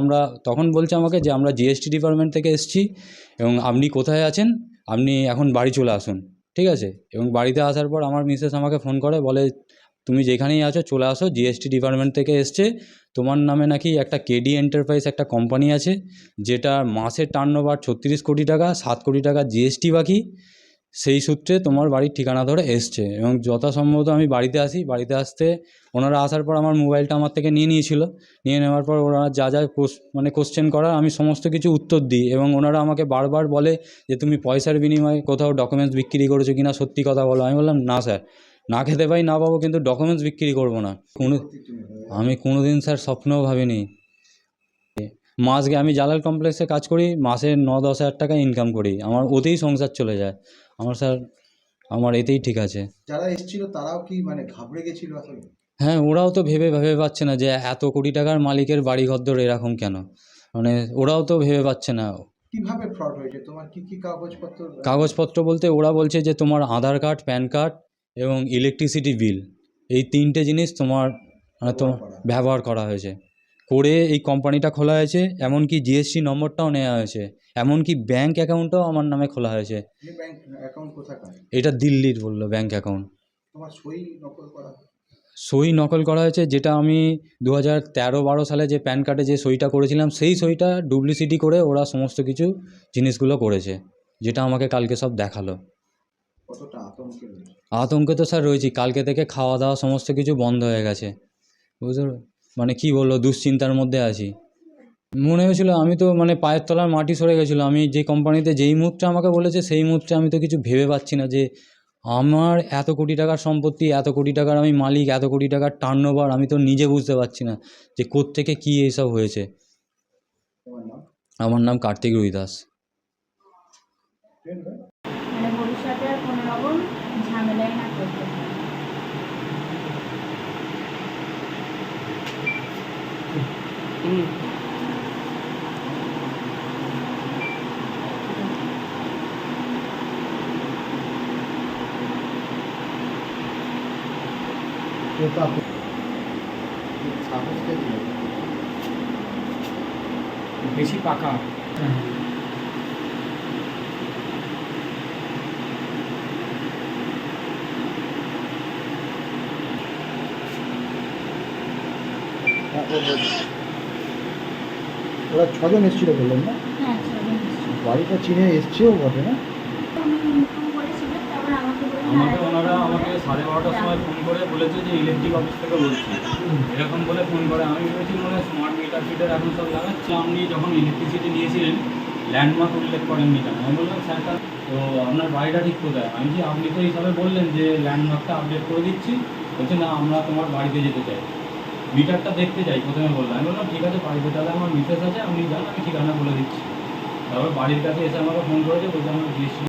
আমরা তখন বলছে আমাকে যে আমরা জিএসটি ডিপার্টমেন্ট থেকে এসেছি এবং আপনি কোথায় আছেন? আপনি এখন বাড়ি চলে আসুন, ঠিক আছে? এবং বাড়িতে আসার পর আমার মিসেস আমাকে ফোন করে, বলে তুমি যেখানেই আছো চলে আসো জিএসটি ডিপার্টমেন্ট থেকে এসছে। তোমার নামে নাকি একটা কেডি এন্টারপ্রাইজ একটা কোম্পানি আছে, যেটা মাসের টার্নওভার ছত্রিশ কোটি টাকা, সাত কোটি টাকা জিএসটি বাকি। সেই সূত্রে তোমার বাড়ির ঠিকানা ধরে এসছে এবং যথাসম্ভবত আমি বাড়িতে আসি। বাড়িতে আসতে ওনারা আসার পর আমার মোবাইলটা আমার থেকে নিয়ে নিয়েছিল। নিয়ে নেওয়ার পর ওরা যা যা মানে কোশ্চেন করার আমি সমস্ত কিছু উত্তর দিই এবং ওনারা আমাকে বারবার বলে যে, তুমি পয়সার বিনিময়ে কোথাও ডকুমেন্টস বিক্রি করেছ কি না সত্যি কথা বলো। আমি বললাম, না স্যার। না খেতে পাই, না পাবো কিন্তু ডকুমেন্টস বিক্রি করব না। কোনো, আমি কোনো দিন স্যার স্বপ্নেও ভাবিনি। মাস গে আমি জালাল কমপ্লেক্সে কাজ করি, মাসে ন দশ হাজার টাকা ইনকাম করি। আমার ওতেই সংসার চলে যায়। আমার স্যার আমার এতেই ঠিক আছে। যারা এসেছিল তারাও কি মানে ঘাবড়ে গেছিল আসলে? হ্যাঁ ওরাও তো ভেবে ভেবে পাচ্ছে না যে এত কোটি টাকার মালিকের বাড়ি ঘরদোর এরকম কেন? মানে ওরাও তো ভেবে পাচ্ছে না। কীভাবে ফ্রড হয়েছে? তোমার কি কি কাগজপত্র? কাগজপত্র বলতে ওরা বলছে যে তোমার আধার কার্ড প্যান কার্ড এবং ইলেকট্রিসিটি বিল এই তিনটে জিনিস তোমার মানে তোমার ব্যবহার করা হয়েছে। করে এই কোম্পানিটা খোলা হয়েছে এমনকি জিএসটি নম্বরটাও নেওয়া হয়েছে এমনকি ব্যাংক অ্যাকাউন্টটাও আমার নামে খোলা হয়েছে। এটা দিল্লির বলল ব্যাংক অ্যাকাউন্ট সই নকল করা? সই নকল করা হয়েছে যেটা আমি দু হাজার তেরো বারো সালে যে প্যান কার্ডে যে সইটা করেছিলাম সেই সইটা ডুপ্লিসিটি করে ওরা সমস্ত কিছু জিনিসগুলো করেছে যেটা আমাকে কালকে সব দেখাল। আতঙ্কে তো স্যার রয়েছি কালকে থেকে খাওয়া দাওয়া সমস্ত কিছু বন্ধ হয়ে গেছে। বুঝতে? মানে কি বলল দুশ্চিন্তার মধ্যে আছি। মনে হয়েছিল, আমি তো মানে পায়ের তলার মাটি সরে গেছিল। আমি যে কোম্পানিতে যেই মুহূর্তে আমাকে বলেছে, সেই মুহূর্তে আমি তো কিছু ভেবে পাচ্ছি না যে, আমার এত কোটি টাকার সম্পত্তি, এত কোটি টাকার আমি মালিক, এত কোটি টাকার টার্ন আমি তো নিজে বুঝতে পারছি না যে কোত্থেকে কী এইসব হয়েছে। আমার নাম কার্তিক রুইদাস। সাহসকে দিল বেশি পাকা ওরা ছজন এসেছিল বললেন না? হ্যাঁ বাড়িটা চিনে এসছেও বটে না? আমাকে বললেন, আমাকে "না, ওনারা আমাকে সাড়ে বারোটার সময় ফোন করে বলেছে যে ইলেকট্রিক অফিস থেকে বলছি। এরকম বলে ফোন করে। আমি ভেবেছি মনে হয় স্মার্ট মিটার ফিটার এখন সব লাগাচ্ছে। আপনি যখন ইলেকট্রিসিটি নিয়েছিলেন ল্যান্ডমার্ক উল্লেখ করেননি কেন? আমি বললাম স্যার তো আপনার বাড়িটা ঠিক কোথায়? আমি কি আপনি তো এইভাবে বললেন যে ল্যান্ডমার্কটা আপডেট করে দিচ্ছি। বলছে না আমরা তোমার বাড়িতে যেতে চাই। মিটারটা দেখতে যাই, প্রথমে বললাম। আমি বললাম, ঠিক আছে বাড়িতে তাহলে আমার মিসেস আছে আপনি যান, আমি ঠিকানা বলে দিচ্ছি। তারপর বাড়ির কাছে এসে আমাকে ফোন করেছে, বলছে, আমার